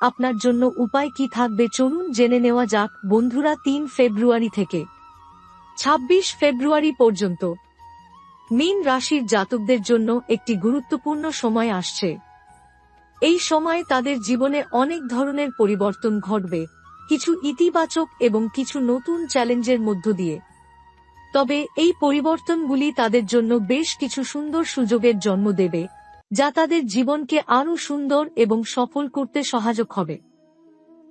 আপনার জন্য উপায় কি থাকবে চলুন জেনে নেওয়া যাক, বন্ধুরা, তিন ফেব্রুয়ারি থেকে। ২৬ ফেব্রুয়ারি পর্যন্ত। মীন রাশির জাতকদের জন্য একটি গুরুত্বপূর্ণ সময় আসছে। এই সময়ে তাদের জীবনে অনেক ধরনের পরিবর্তন ঘটবে, কিছু ইতিবাচক এবং কিছু নতুন চ্যালেঞ্জের মধ্য দিয়ে। তবে এই পরিবর্তনগুলি তাদের জন্য বেশ কিছু সুন্দর সুযোগের জন্ম দেবে। যা তাদের জীবনকে আরও সুন্দর এবং সফল করতে সহায়ক হবে।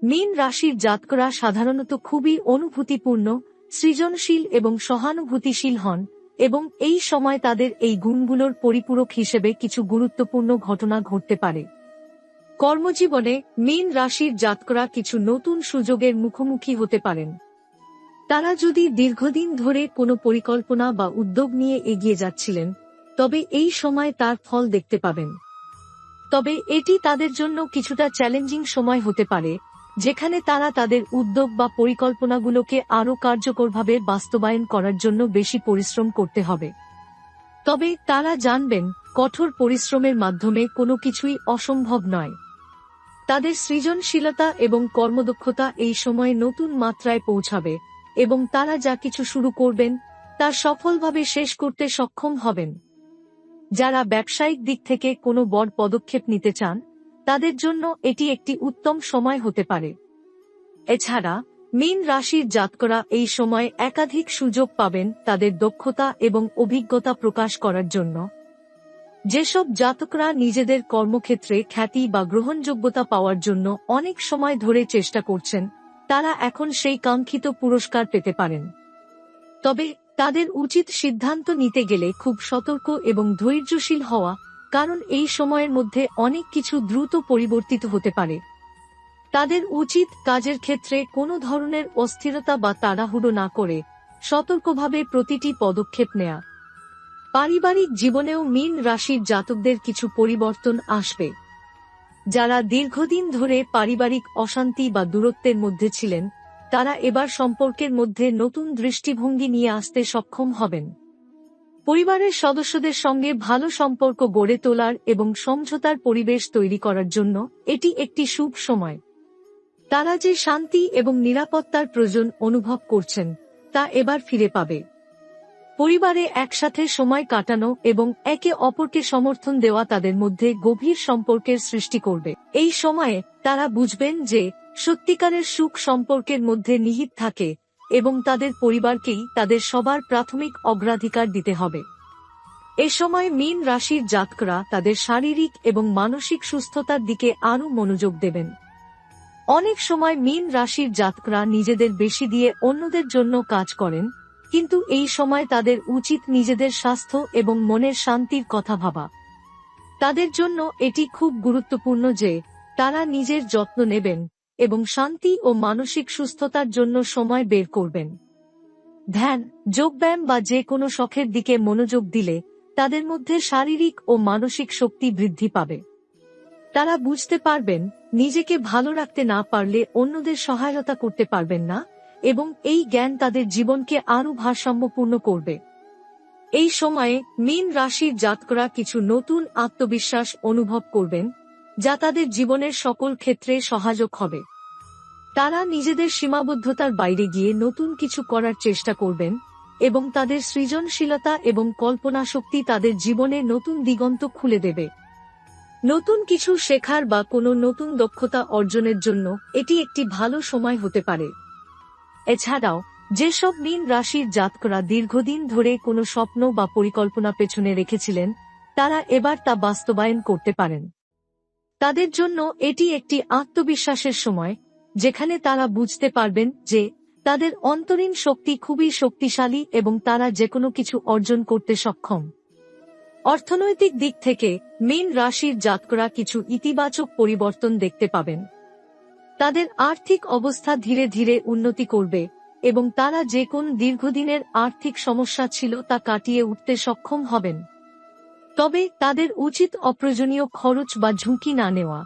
মীন রাশির জাতকরা সাধারণত খুবই অনুভূতিপূর্ণ, সৃজনশীল এবং সহানুভূতিশীল হন এবং এই সময় তাদের এই গুণগুলোর পরিপূরক হিসেবে কিছু গুরুত্বপূর্ণ ঘটনা ঘটতে পারে। কর্মজীবনে মীন রাশির জাতকরা কিছু নতুন সুযোগের মুখোমুখি হতে পারেন। তারা যদি দীর্ঘদিন ধরে কোনো পরিকল্পনা বা উদ্যোগ নিয়ে এগিয়ে যাচ্ছিলেন তবে এই সময় তার ফল দেখতে পাবেন। তবে এটি তাদের জন্য কিছুটা চ্যালেঞ্জিং সময় হতে পারে, যেখানে তারা তাদের উদ্যোগ বা পরিকল্পনাগুলোকে আরও কার্যকরভাবে বাস্তবায়ন করার জন্য বেশি পরিশ্রম করতে হবে। তবে তারা জানবেন, কঠোর পরিশ্রমের মাধ্যমে কোনো কিছুই অসম্ভব নয়। তাদের সৃজনশীলতা এবং কর্মদক্ষতা এই সময়ে নতুন মাত্রায় পৌঁছাবে, এবং তারা যা কিছু শুরু করবেন, তা সফলভাবে শেষ করতে সক্ষম হবেন। যারা ব্যবসায়িক দিক থেকে কোনো বড় পদক্ষেপ নিতে চান, তাদের জন্য এটি একটি উত্তম সময় হতে পারে। এছাড়া, মীন রাশির জাতকরা এই সময় একাধিক সুযোগ পাবেন তাদের দক্ষতা এবং অভিজ্ঞতা প্রকাশ করার জন্য। যেসব জাতকরা নিজেদের কর্মক্ষেত্রে খ্যাতি বা গ্রহণযোগ্যতা পাওয়ার জন্য অনেক সময় ধরে চেষ্টা করছেন, তারা এখন সেই কাঙ্ক্ষিত পুরস্কার পেতে পারেন। তবে তাদের উচিত সিদ্ধান্ত নিতে গেলে খুব সতর্ক এবং ধৈর্যশীল হওয়া, কারণ এই সময়ের মধ্যে অনেক কিছু দ্রুত পরিবর্তিত হতে পারে। তাদের উচিত কাজের ক্ষেত্রে কোনো ধরনের অস্থিরতা বা তাড়াহুড়ো না করে সতর্কভাবে প্রতিটি পদক্ষেপ নেয়া। পারিবারিক জীবনেও মীন রাশির জাতকদের কিছু পরিবর্তন আসবে। যারা দীর্ঘদিন ধরে পারিবারিক অশান্তি বা দূরত্বের মধ্যে ছিলেন তারা এবার সম্পর্কের মধ্যে নতুন দৃষ্টিভঙ্গি নিয়ে আসতে সক্ষম হবেন। পরিবারের সদস্যদের সঙ্গে ভালো সম্পর্ক গড়ে তোলার এবং সমঝোতার পরিবেশ তৈরি করার জন্য এটি একটি শুভ সময়। তারা যে শান্তি এবং নিরাপত্তার প্রয়োজন অনুভব করছেন, তা এবার ফিরে পাবে। পরিবারে একসাথে সময় কাটানো এবং একে অপরকে সমর্থন দেওয়া তাদের মধ্যে গভীর সম্পর্কের সৃষ্টি করবে। এই সময়ে তারা বুঝবেন যে সত্যিকারের সুখ সম্পর্কের মধ্যে নিহিত থাকে এবং তাদের পরিবারকেই তাদের সবার প্রাথমিক অগ্রাধিকার দিতে হবে। এ সময় মীন রাশির জাতকরা তাদের শারীরিক এবং মানসিক সুস্থতার দিকে আরও মনোযোগ দেবেন। অনেক সময় মীন রাশির জাতকরা নিজেদের বেশি দিয়ে অন্যদের জন্য কাজ করেন কিন্তু এই সময় তাদের উচিত নিজেদের স্বাস্থ্য এবং মনের শান্তির কথা ভাবা। তাদের জন্য এটি খুব গুরুত্বপূর্ণ যে, তারা নিজের যত্ন নেবেন এবং শান্তি ও মানসিক সুস্থতার জন্য সময় বের করবেন। ধ্যান, যোগব্যায়াম বা যে কোনো শখের দিকে মনোযোগ দিলে তাদের মধ্যে শারীরিক ও মানসিক শক্তি বৃদ্ধি পাবে। তারা বুঝতে পারবেন, নিজেকে ভালো রাখতে না পারলে অন্যদের সহায়তা করতে পারবেন না। এবং এই জ্ঞান তাদের জীবনকে আরও ভারসাম্যপূর্ণ করবে। এই সময়ে মীন রাশির জাতকরা কিছু নতুন আত্মবিশ্বাস অনুভব করবেন, যা তাদের জীবনের সকল ক্ষেত্রে সহায়ক হবে। তারা নিজেদের সীমাবদ্ধতার বাইরে গিয়ে নতুন কিছু করার চেষ্টা করবেন এবং তাদের সৃজনশীলতা এবং কল্পনা শক্তি তাদের জীবনে নতুন দিগন্ত খুলে দেবে। নতুন কিছু শেখার বা কোনো নতুন দক্ষতা অর্জনের জন্য এটি একটি ভালো সময় হতে পারে। এছাড়াও, যেসব মীন রাশির জাতকরা দীর্ঘদিন ধরে কোনো স্বপ্ন বা পরিকল্পনা পেছনে রেখেছিলেন, তারা এবার তা বাস্তবায়ন করতে পারেন। তাদের জন্য এটি একটি আত্মবিশ্বাসের সময়, যেখানে তারা বুঝতে পারবেন যে, তাদের অন্তরীণ শক্তি খুবই শক্তিশালী এবং তারা যে কোনো কিছু অর্জন করতে সক্ষম। অর্থনৈতিক দিক থেকে, মীন রাশির জাতকরা কিছু ইতিবাচক পরিবর্তন দেখতে পাবেন। তাদের আর্থিক অবস্থা ধীরে ধীরে উন্নতি করবে, এবং তারা যে কোন দীর্ঘদিনের আর্থিক সমস্যা ছিল তা কাটিয়ে উঠতে সক্ষম হবেন। তবে তাদের উচিত অপ্রয়োজনীয় খরচ বা ঝুঁকি না নেওয়া।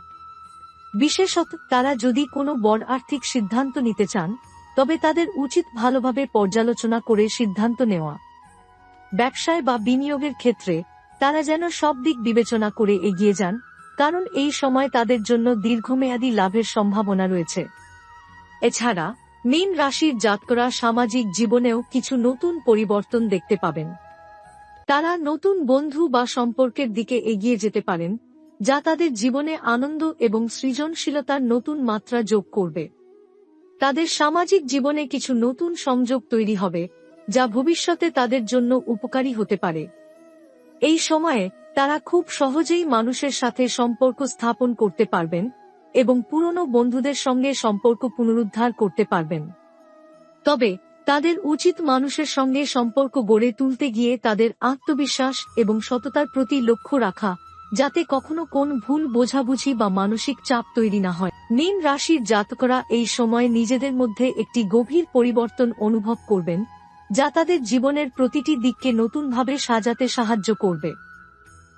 বিশেষত তারা যদি কোনো বড় আর্থিক সিদ্ধান্ত নিতে চান, তবে তাদের উচিত ভালোভাবে পর্যালোচনা করে সিদ্ধান্ত নেওয়া। ব্যবসায় বা বিনিয়োগের ক্ষেত্রে তারা যেন সব দিক বিবেচনা করে এগিয়ে যান কারণ এই সময় তাদের জন্য দীর্ঘমেয়াদী লাভের সম্ভাবনা রয়েছে। এছাড়া, মীন রাশির জাতকরা সামাজিক জীবনেও কিছু নতুন পরিবর্তন দেখতে পাবেন। তারা নতুন বন্ধু বা সম্পর্কের দিকে এগিয়ে যেতে পারেন, যা তাদের জীবনে আনন্দ এবং সৃজনশীলতার নতুন মাত্রা যোগ করবে। তাদের সামাজিক জীবনে কিছু নতুন সংযোগ তৈরি হবে, যা ভবিষ্যতে তাদের জন্য উপকারী হতে পারে। এই সময়ে তারা খুব সহজেই মানুষের সাথে সম্পর্ক স্থাপন করতে পারবেন এবং পুরনো বন্ধুদের সঙ্গে সম্পর্ক পুনরুদ্ধার করতে পারবেন। তবে, তাদের উচিত মানুষের সঙ্গে সম্পর্ক গড়ে তুলতে গিয়ে তাদের আত্মবিশ্বাস এবং সততার প্রতি লক্ষ্য রাখা, যাতে কখনো কোন ভুল বোঝাবুঝি বা মানসিক চাপ তৈরি না হয়। মীন রাশির জাতকরা এই সময় নিজেদের মধ্যে একটি গভীর পরিবর্তন অনুভব করবেন, যা তাদের জীবনের প্রতিটি দিককে নতুনভাবে সাজাতে সাহায্য করবে।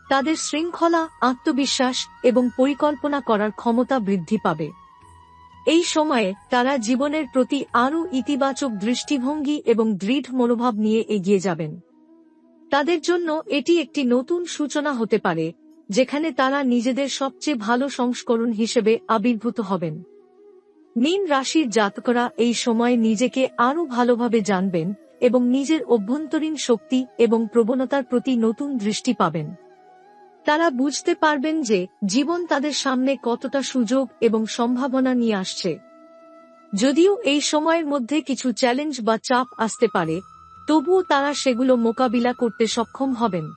তাদের শৃঙ্খলা, আত্মবিশ্বাস এবং পরিকল্পনা করার ক্ষমতা বৃদ্ধি পাবে। এই সময়ে তারা জীবনের প্রতি আরও ইতিবাচক দৃষ্টিভঙ্গি এবং দৃঢ় মনোভাব নিয়ে এগিয়ে যাবেন। তাদের জন্য এটি একটি নতুন সূচনা হতে পারে, যেখানে তারা নিজেদের সবচেয়ে ভালো সংস্করণ হিসেবে আবির্ভূত হবেন। মীন রাশির জাতকরা এই সময় নিজেকে আরও ভালোভাবে জানবেন এবং নিজের অভ্যন্তরীণ শক্তি এবং প্রবণতার প্রতি নতুন দৃষ্টি পাবেন। তারা বুঝতে পারবেন যে জীবন তাদের সামনে কতটা সুযোগ এবং সম্ভাবনা নিয়ে আসছে। যদিও এই সময়ের মধ্যে কিছু চ্যালেঞ্জ বা চাপ আসতে পারে, তবুও তারা সেগুলো মোকাবিলা করতে সক্ষম হবেন।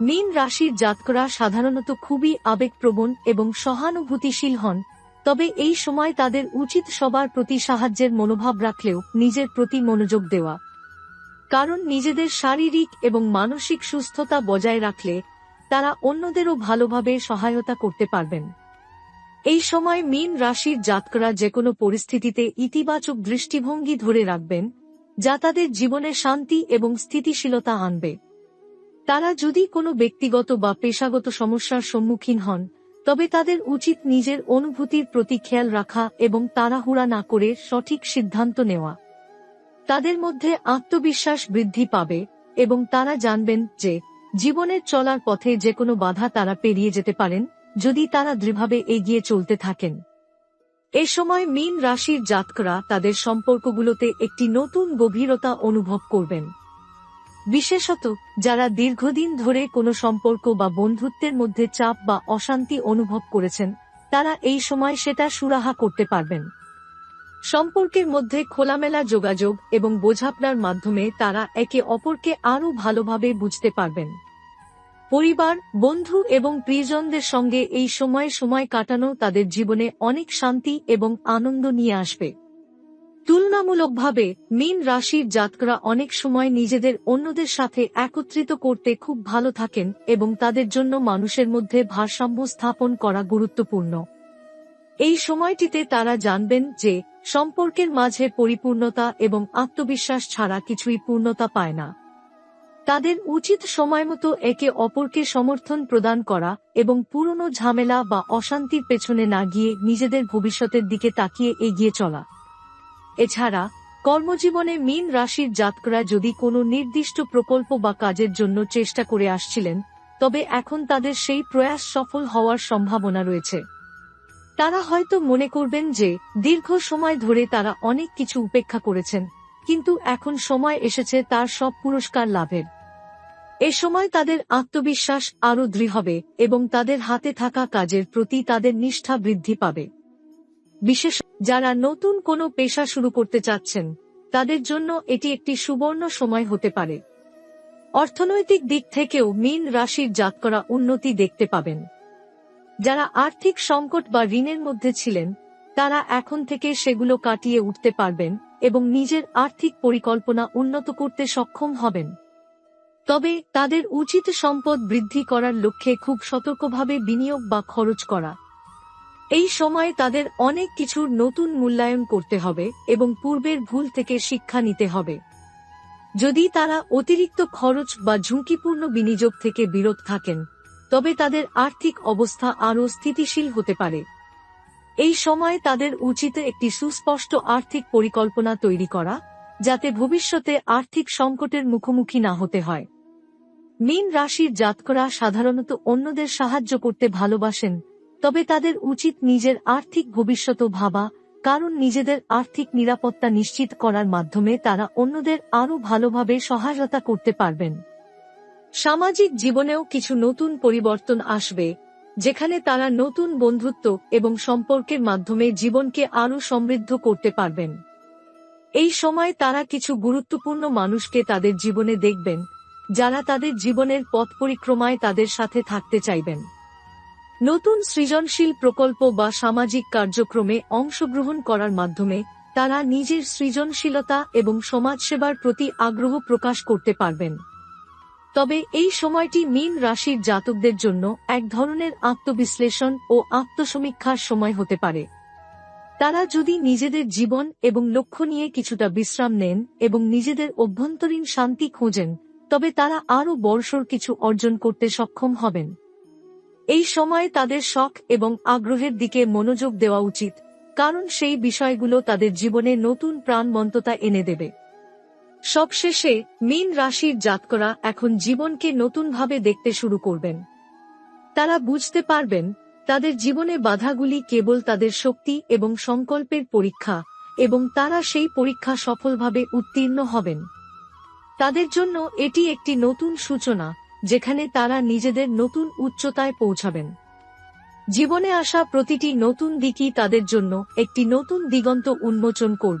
মীন রাশির জাতকরা সাধারণত খুবই আবেগপ্রবণ এবং সহানুভূতিশীল হন, তবে এই সময় তাদের উচিত সবার প্রতি সাহায্যের মনোভাব রাখলেও নিজের প্রতি মনোযোগ দেওয়া। কারণ নিজেদের শারীরিক এবং মানসিক সুস্থতা বজায় রাখলে তারা অন্যদেরও ভালোভাবে সহায়তা করতে পারবেন। এই সময় মীন রাশির জাতকরা যে কোনো পরিস্থিতিতে ইতিবাচক দৃষ্টিভঙ্গি ধরে রাখবেন, যা তাদের জীবনে শান্তি এবং স্থিতিশীলতা আনবে। তারা যদি কোনো ব্যক্তিগত বা পেশাগত সমস্যার সম্মুখীন হন, তবে তাদের উচিত নিজের অনুভূতির প্রতি খেয়াল রাখা এবং তাড়াহুড়া না করে সঠিক সিদ্ধান্ত নেওয়া। তাদের মধ্যে আত্মবিশ্বাস বৃদ্ধি পাবে এবং তারা জানবেন যে জীবনের চলার পথে যে কোনো বাধা তারা পেরিয়ে যেতে পারেন, যদি তারা দৃঢ়ভাবে এগিয়ে চলতে থাকেন। এ সময় মীন রাশির জাতকরা তাদের সম্পর্কগুলোতে একটি নতুন গভীরতা অনুভব করবেন। বিশেষত, যারা দীর্ঘদিন ধরে কোনো সম্পর্ক বা বন্ধুত্বের মধ্যে চাপ বা অশান্তি অনুভব করেছেন, তারা এই সময় সেটা সুরাহা করতে পারবেন। সম্পর্কের মধ্যে খোলামেলা যোগাযোগ এবং বোঝাপড়ার মাধ্যমে তারা একে অপরকে আরও ভালোভাবে বুঝতে পারবেন। পরিবার, বন্ধু এবং প্রিয়জনদের সঙ্গে এই সময় সময় কাটানো তাদের জীবনে অনেক শান্তি এবং আনন্দ নিয়ে আসবে। তুলনামূলকভাবে মীন রাশির জাতকরা অনেক সময় নিজেদের অন্যদের সাথে একত্রিত করতে খুব ভালো থাকেন এবং তাদের জন্য মানুষের মধ্যে ভারসাম্য স্থাপন করা গুরুত্বপূর্ণ। এই সময়টিতে তারা জানবেন যে সম্পর্কের মাঝে পরিপূর্ণতা এবং আত্মবিশ্বাস ছাড়া কিছুই পূর্ণতা পায় না। তাদের উচিত সময়মতো একে অপরকে সমর্থন প্রদান করা এবং পুরনো ঝামেলা বা অশান্তির পেছনে না গিয়ে নিজেদের ভবিষ্যতের দিকে তাকিয়ে এগিয়ে চলা। এছাড়া, কর্মজীবনে মীন রাশির জাতকরা যদি কোনো নির্দিষ্ট প্রকল্প বা কাজের জন্য চেষ্টা করে আসছিলেন, তবে এখন তাদের সেই প্রয়াস সফল হওয়ার সম্ভাবনা রয়েছে। তারা হয়তো মনে করবেন যে, দীর্ঘ সময় ধরে তারা অনেক কিছু উপেক্ষা করেছেন, কিন্তু এখন সময় এসেছে তার সব পুরস্কার লাভের। এ সময় তাদের আত্মবিশ্বাস আরও দৃঢ় হবে এবং তাদের হাতে থাকা কাজের প্রতি তাদের নিষ্ঠা বৃদ্ধি পাবে। বিশেষ, যারা নতুন কোনো পেশা শুরু করতে চাচ্ছেন, তাদের জন্য এটি একটি সুবর্ণ সময় হতে পারে। অর্থনৈতিক দিক থেকেও মীন রাশির জাত করা উন্নতি দেখতে পাবেন। যারা আর্থিক সংকট বা ঋণের মধ্যে ছিলেন, তারা এখন থেকে সেগুলো কাটিয়ে উঠতে পারবেন এবং নিজের আর্থিক পরিকল্পনা উন্নত করতে সক্ষম হবেন। তবে তাদের উচিত সম্পদ বৃদ্ধি করার লক্ষ্যে খুব সতর্কভাবে বিনিয়োগ বা খরচ করা। এই সময় তাদের অনেক কিছুর নতুন মূল্যায়ন করতে হবে এবং পূর্বের ভুল থেকে শিক্ষা নিতে হবে। যদি তারা অতিরিক্ত খরচ বা ঝুঁকিপূর্ণ বিনিয়োগ থেকে বিরত থাকেন তবে তাদের আর্থিক অবস্থা আরও স্থিতিশীল হতে পারে। এই সময়ে তাদের উচিত একটি সুস্পষ্ট আর্থিক পরিকল্পনা তৈরি করা, যাতে ভবিষ্যতে আর্থিক সংকটের মুখোমুখি না হতে হয়। মীন রাশির জাতকরা সাধারণত অন্যদের সাহায্য করতে ভালোবাসেন, তবে তাদের উচিত নিজের আর্থিক ভবিষ্যৎ ভাবা, কারণ নিজেদের আর্থিক নিরাপত্তা নিশ্চিত করার মাধ্যমে তারা অন্যদের আরও ভালোভাবে সহায়তা করতে পারবেন। সামাজিক জীবনেও কিছু নতুন পরিবর্তন আসবে, যেখানে তারা নতুন বন্ধুত্ব এবং সম্পর্কের মাধ্যমে জীবনকে আরও সমৃদ্ধ করতে পারবেন। এই সময় তারা কিছু গুরুত্বপূর্ণ মানুষকে তাদের জীবনে দেখবেন, যারা তাদের জীবনের পথ পরিক্রমায় তাদের সাথে থাকতে চাইবেন। নতুন সৃজনশীল প্রকল্প বা সামাজিক কার্যক্রমে অংশগ্রহণ করার মাধ্যমে তারা নিজের সৃজনশীলতা এবং সমাজসেবার প্রতি আগ্রহ প্রকাশ করতে পারবেন। তবে এই সময়টি মীন রাশির জাতকদের জন্য এক ধরনের আত্মবিশ্লেষণ ও আত্মসমীক্ষার সময় হতে পারে। তারা যদি নিজেদের জীবন এবং লক্ষ্য নিয়ে কিছুটা বিশ্রাম নেন এবং নিজেদের অভ্যন্তরীণ শান্তি খোঁজেন, তবে তারা আরও বর্ষর কিছু অর্জন করতে সক্ষম হবেন। এই সময়ে তাদের শখ এবং আগ্রহের দিকে মনোযোগ দেওয়া উচিত, কারণ সেই বিষয়গুলো তাদের জীবনে নতুন প্রাণবন্ততা এনে দেবে। সবশেষে, মীন রাশির জাতকরা এখন জীবনকে নতুনভাবে দেখতে শুরু করবেন। তারা বুঝতে পারবেন, তাদের জীবনে বাধাগুলি কেবল তাদের শক্তি এবং সংকল্পের পরীক্ষা, এবং তারা সেই পরীক্ষা সফলভাবে উত্তীর্ণ হবেন। তাদের জন্য এটি একটি নতুন সূচনা, যেখানে তারা নিজেদের নতুন উচ্চতায় পৌঁছাবেন। জীবনে আসা প্রতিটি নতুন দিকই তাদের জন্য একটি নতুন দিগন্ত উন্মোচন করবে।